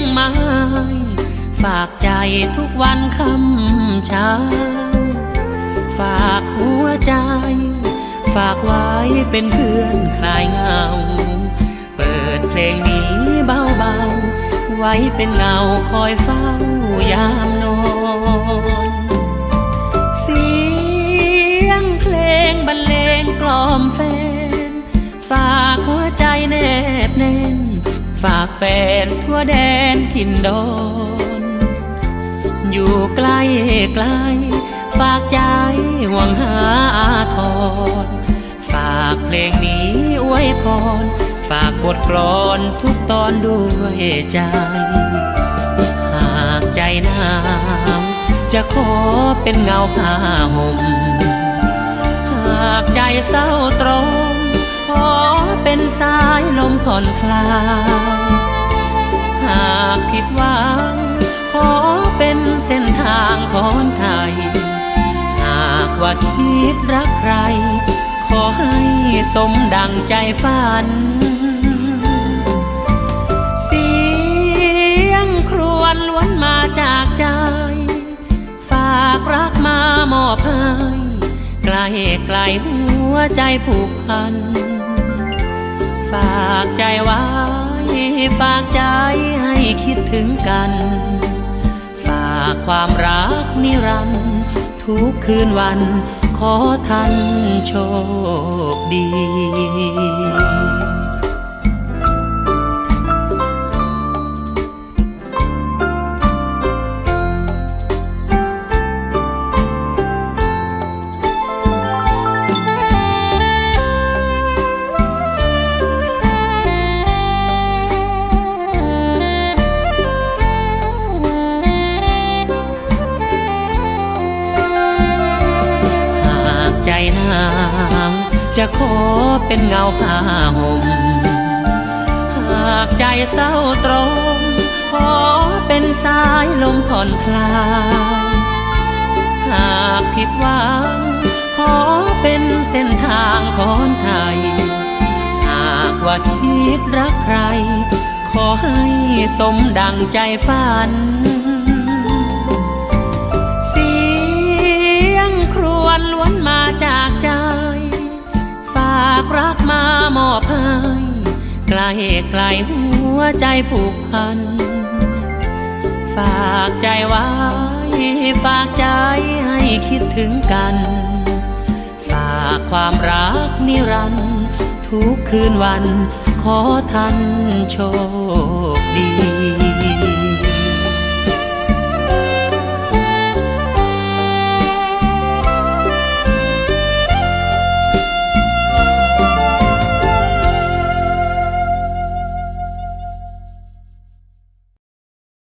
งไม้ฝากใจทุกวันคำเช้า ฝากหัวใจ ฝากไว้เป็นเพื่อนคลายเงา เปิดเพลงนี้เบาๆ ไว้เป็นเงาคอยเฝ้ายามนอนเสียงเพลงบรรเลงกล่อมแฟน ฝากหัวใจแนบแน่น ฝากแฟนทั่วแดนถิ่นดอนอยู่ใกล้ไกล ฝากใจหวังหาอาทรฝากเพลงนี้อวยพร ฝากบทกลอนทุกตอนด้วยใจ หากใจหนาวจะขอเป็นเงาผ้าห่ม หากใจเศร้าตรมขอเป็นสายลมผ่อนคลาย ผิดหวัง ขอเป็นเส้นทางของไทย หากว่าคิดรักใคร ขอให้สมดังใจฝัน เสียงครวญล้วนมาจากใจ ฝากรักมามอบให้ไกลไกลหัวใจผูกพัน ฝากใจไว้ ฝากใจให้คิดถึงกัน ฝากความรักนิรันดร์ทุกคืนวัน ขอท่านโชคดี ใจนาวจะขอเป็นเงาผ้าห่ม หากใจเศร้าตรมขอเป็นสายลมผ่อนคลาย หากผิดหวังขอเป็นเส้นทางของไทย หากว่าคิดรักใคร ขอให้สมดังใจฝัน กมามอบให้ไกลไกลหัวใจผูกพัน ฝากใจไว้ ฝากใจให้คิดถึงกัน ฝากความรักนิรันดร์ทุกคืนวัน ขอท่านโชคดี